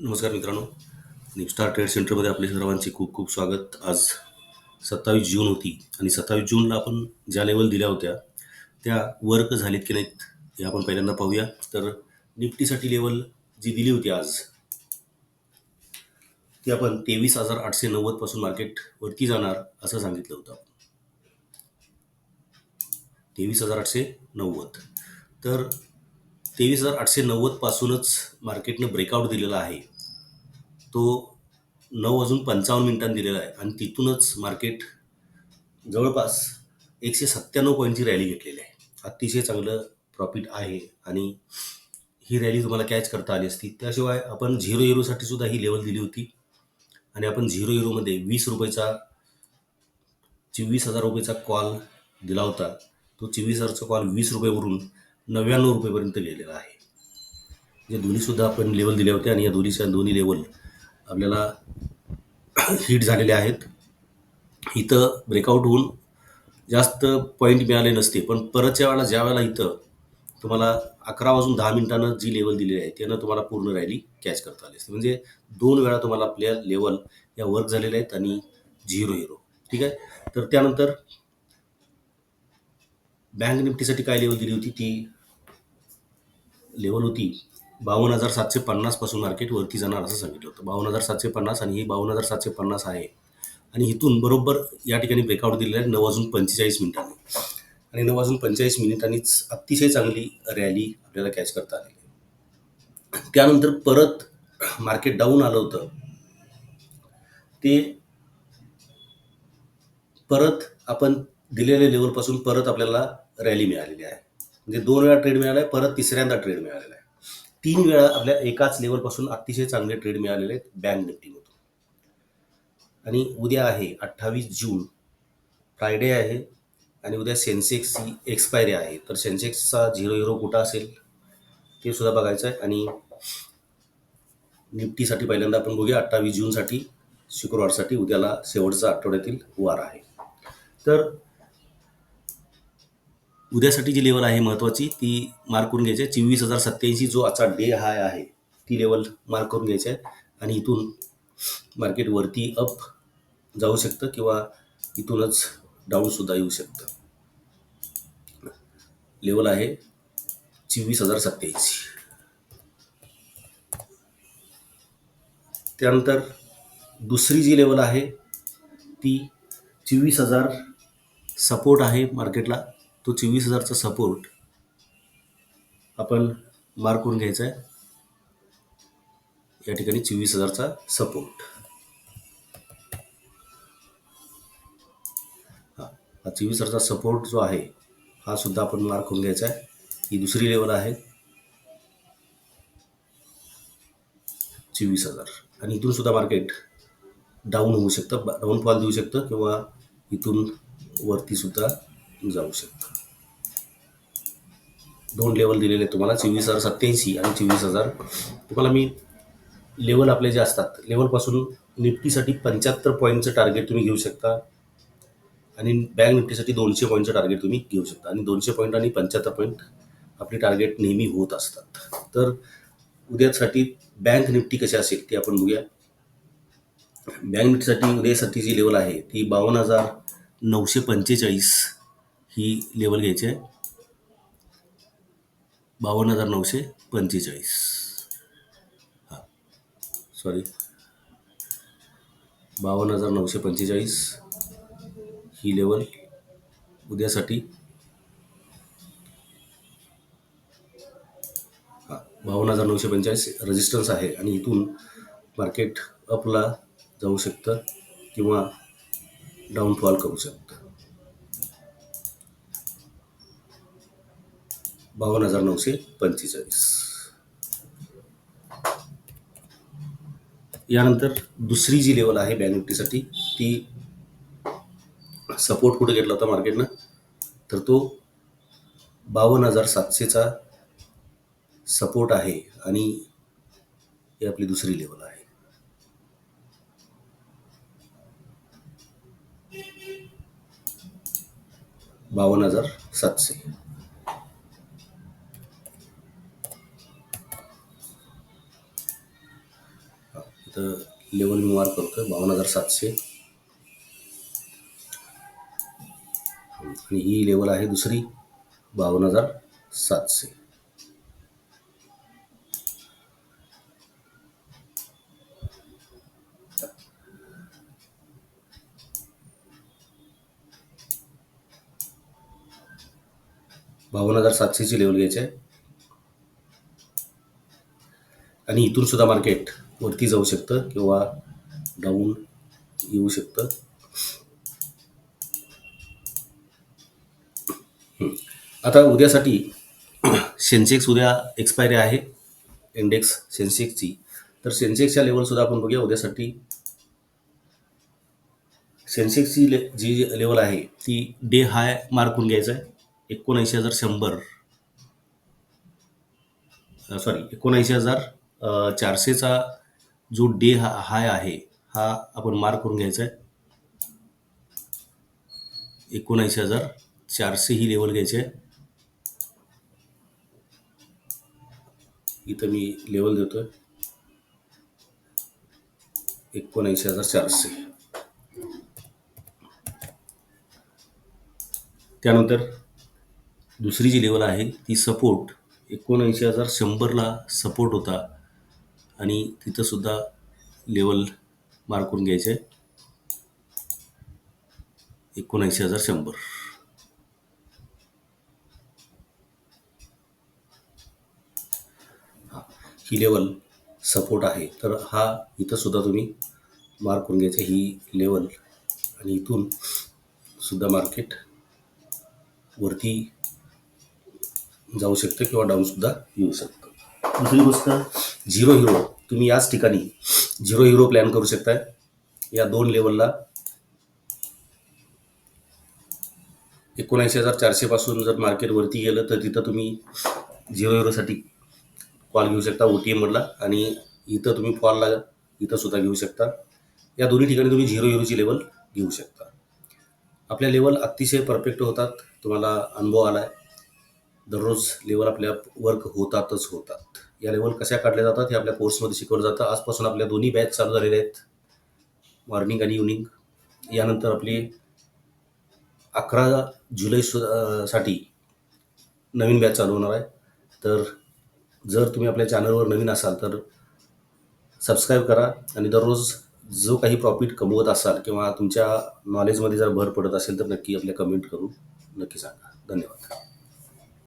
नमस्कार मित्रांनो. निपस्टार ट्रेड सेंटरमध्ये आपले सर्वांचे खूप खूप स्वागत. आज सत्तावीस जून होती आणि सत्तावीस जूनला आपण ज्या लेवल दिल्या होत्या त्या वर्क झालीत की नाहीत हे आपण पहिल्यांदा पाहूया. तर निफ्टीसाठी लेवल जी दिली होती आज ती आपण तेवीस हजार आठशे नव्वदपासून मार्केटवरती जाणार असं सांगितलं होतं. तेवीस हजार आठशे नव्वद. तर तेवीस हजार आठशे नव्वदपासूनच मार्केटनं ब्रेकआउट दिलेला आहे. तो नऊ वाजून पंचावन्न मिनिटांनी दिलेला आहे आणि तिथूनच मार्केट जवळपास एकशे सत्त्याण्णव पॉईंटची रॅली घेतलेली आहे. अतिशय चांगलं प्रॉफिट आहे आणि ही रॅली तुम्हाला कॅच करता आली असती. त्याशिवाय आपण झिरो झिरोसाठी सुद्धा ही लेवल दिली होती. आणि आपण झिरो झिरोमध्ये वीस रुपयेचा चोवीस हजार रुपयेचा कॉल दिला होता. तो चोवीस हजारचा कॉल वीस रुपयेवरून नव्याण्णव रुपयेपर्यंत गेलेला आहे. या दोन्हीसुद्धा आपण लेवल दिले होते आणि या दोन्हीच्या दोन्ही लेवल आपल्याला हिट झालेले आहेत. इथं ब्रेकआउट होऊन जास्त पॉईंट मिळाले नसते पण परतच्या वेळेला ज्या वेळेला इथं तुम्हाला अकरा वाजून दहा मिनिटानं जी लेवल दिलेली आहे त्यानं तुम्हाला पूर्ण रॅली कॅच करता आली असते. म्हणजे दोन वेळा तुम्हाला आपल्या लेवल या वर्क झालेल्या आहेत आणि झिरो हिरो ठीक आहे? तर त्यानंतर बँक निफ्टीसाठी काय लेवल दिली होती? ती लेवल होती बावन्न हजार सातशे पन्नासपासून मार्केट वरती जाणार असं सांगितलं होतं. बावन्न हजार सातशे पन्नास आणि ही बावन्न हजार सातशे पन्नास आहे. आणि इथून बरोबर या ठिकाणी ब्रेकआउट दिलेला आहे नऊ वाजून पंचेचाळीस मिनिटांनी. आणि नऊ वाजून पंचेचाळीस मिनिटांनीच अतिशय चांगली रॅली आपल्याला कॅच करता आलेली त्यानंतर परत मार्केट डाऊन आलं होतं. ते परत आपण दिलेल्या लेवलपासून परत आपल्याला रॅली मिळालेली आहे. म्हणजे दोन वेळा ट्रेड मिळाला आहे परत तिसऱ्यांदा ट्रेड मिळालेला आहे. तीन वेळा आपल्या एकाच लेवलपासून अतिशय चांगले ट्रेड मिळालेले आहेत बँक निफ्टीमधून आणि उद्या आहे अठ्ठावीस जून फ्रायडे आहे आणि उद्या सेन्सेक्सची एक्सपायरी आहे. तर सेन्सेक्सचा झिरो हिरो कुठं असेल ते सुद्धा बघायचं आहे. आणि निफ्टीसाठी पहिल्यांदा आपण बघूया अठ्ठावीस जूनसाठी शुक्रवारसाठी उद्याला शेवटचा आठवड्यातील वार आहे. तर उद्यासाठी जी लेवल आहे महत्त्वाची ती मार्क करून घ्यायची आहे. चोवीस हजार सत्त्याऐंशी जो आजचा डे हाय आहे ती लेवल मार्क करून घ्यायची आहे. आणि इथून मार्केट वरती अप जाऊ शकतं किंवा इथूनच डाऊनसुद्धा येऊ शकतं. लेवल आहे चोवीस हजार सत्त्याऐंशी. त्यानंतर दुसरी जी लेवल आहे ती चोवीस हजार सपोर्ट आहे मार्केटला तो चोवीस हजारचा सपोर्ट आपण मार्क करून घ्यायचा आहे. या ठिकाणी चोवीस हजारचा सपोर्ट हा चोवीस हजारचा सपोर्ट जो आहे हा सुद्धा आपण मार्क करून घ्यायचा आहे. ही दुसरी लेवल आहे. चोवीस हजार. आणि इथून सुद्धा मार्केट डाऊन होऊ शकतं डाऊन फॉल देऊ शकतं किंवा इथून वरती सुद्धा जाऊ शकता. दोन लेवल दिलेले आहेत तुम्हाला चोवीस हजार सत्याऐंशी आणि चोवीस हजार तुम्हाला मी लेवल आपले जे असतात लेवलपासून निफ्टीसाठी पंच्याहत्तर पॉईंटचं टार्गेट तुम्ही घेऊ शकता. आणि बँक निफ्टीसाठी दोनशे पॉईंटचं टार्गेट तुम्ही घेऊ शकता. आणि दोनशे पॉईंट आणि पंच्याहत्तर पॉईंट आपली टार्गेट नेहमी होत असतात. तर उद्यासाठी बँक निफ्टी कशी असेल ती आपण बघूया. बँक निफ्टीसाठी उद्यासाठी जी लेवल आहे ती बावन्न हजार नऊशे पंचेचाळीस. ही लेवल घ्यायची आहे. बावन्न हजार नऊशे पंचेचाळीस. हां. सॉरी बावन्न हजार नऊशे पंचेचाळीस ही लेवल उद्यासाठी. हां. बावन्न हजार नऊशे पंचेचाळीस रेजिस्टन्स आहे आणि इथून मार्केट अपला जाऊ शकतं किंवा डाऊनफॉल करू शकतं. बावन्न हजार नऊशे पंचेचाळीस. यानंतर दुसरी जी लेवल आहे बँक निफ्टीसाठी ती सपोर्ट कुठे घेतला होता मार्केटनं तर तो बावन्न हजार सातशेचा सपोर्ट आहे आणि ही आपली दुसरी लेवल आहे. बावन्न हजार सातशे. तर लेवल मी मार्क करतोय बावन्न हजार सातशे. आणि ही लेवल आहे दुसरी बावन्न हजार सातशे. बावन्न हजार सातशेची लेवल घ्यायची आहे. आणि इथून सुद्धा मार्केट वरती जाऊ शकतं किंवा डाऊन येऊ शकतं. आता उद्यासाठी सेन्सेक्स उद्या एक्सपायरी आहे. इंडेक्स सेन्सेक्सची. तर सेन्सेक्सच्या लेवलसुद्धा आपण बघूया उद्यासाठी. सेन्सेक्सची ले जी लेवल आहे ती डे हाय मार्क होऊन घ्यायचं आहे. एकोणऐंशी हजार शंभर. सॉरी एकोणऐंशी हजार चारशेचा जो डे हा हाय आहे हा आपण मार्क करून घ्यायचा आहे. एकोणऐंशी हजार चारशे ही लेवल घ्यायची आहे. इथं मी लेवल देतोय. एकोणऐंशी हजार चारशे. त्यानंतर दुसरी जी लेवल आहे ती सपोर्ट एकोणऐंशी हजार शंभरला सपोर्ट होता. आणि तिथं सुद्धा लेवल मार्क करून घ्यायचं. आहे एकोणऐंशी हजार शंभर. ही लेवल सपोर्ट आहे. तर हा इथं सुद्धा तुम्ही मार्क करून घ्यायचं. ही लेवल आणि इथून सुद्धा मार्केट वरती जाऊ शकतं किंवा डाऊन सुद्धा येऊ शकतं. दुसरी गोष्ट झिरो हिरो. तुम्ही याच ठिकाणी झिरो हिरो प्लॅन करू शकताय. या दोन लेवलला एकोणऐंशी हजार चारशेपासून जर मार्केटवरती गेलं तर तिथं तुम्ही झिरो हिरोसाठी कॉल घेऊ शकता ओ टी एममधला आणि इथं तुम्ही फॉलला इथं सुद्धा घेऊ शकता. या दोन्ही ठिकाणी तुम्ही झिरो हिरोची लेवल घेऊ शकता. आपल्या लेवल अतिशय परफेक्ट होतात. तुम्हाला अनुभव आला आहे दररोज लेवल आपल्या वर्क होतातच होतात. या लेवल कशा काढल्या जातात हे आपल्या कोर्समध्ये शिकवलं जातं. आजपासून आपल्या दोन्ही बॅच चालू झालेल्या आहेत. मॉर्निंग आणि इव्हनिंग यानंतर आपली अकरा जुलै सु साठी नवीन बॅच चालू होणार आहे. तर जर तुम्ही आपल्या चॅनलवर नवीन असाल तर सबस्क्राईब करा आणि दररोज जो काही प्रॉफिट कमवत असाल किंवा तुमच्या नॉलेजमध्ये जर भर पडत असेल तर नक्की आपल्या कमेंट करून नक्की सांगा. धन्यवाद.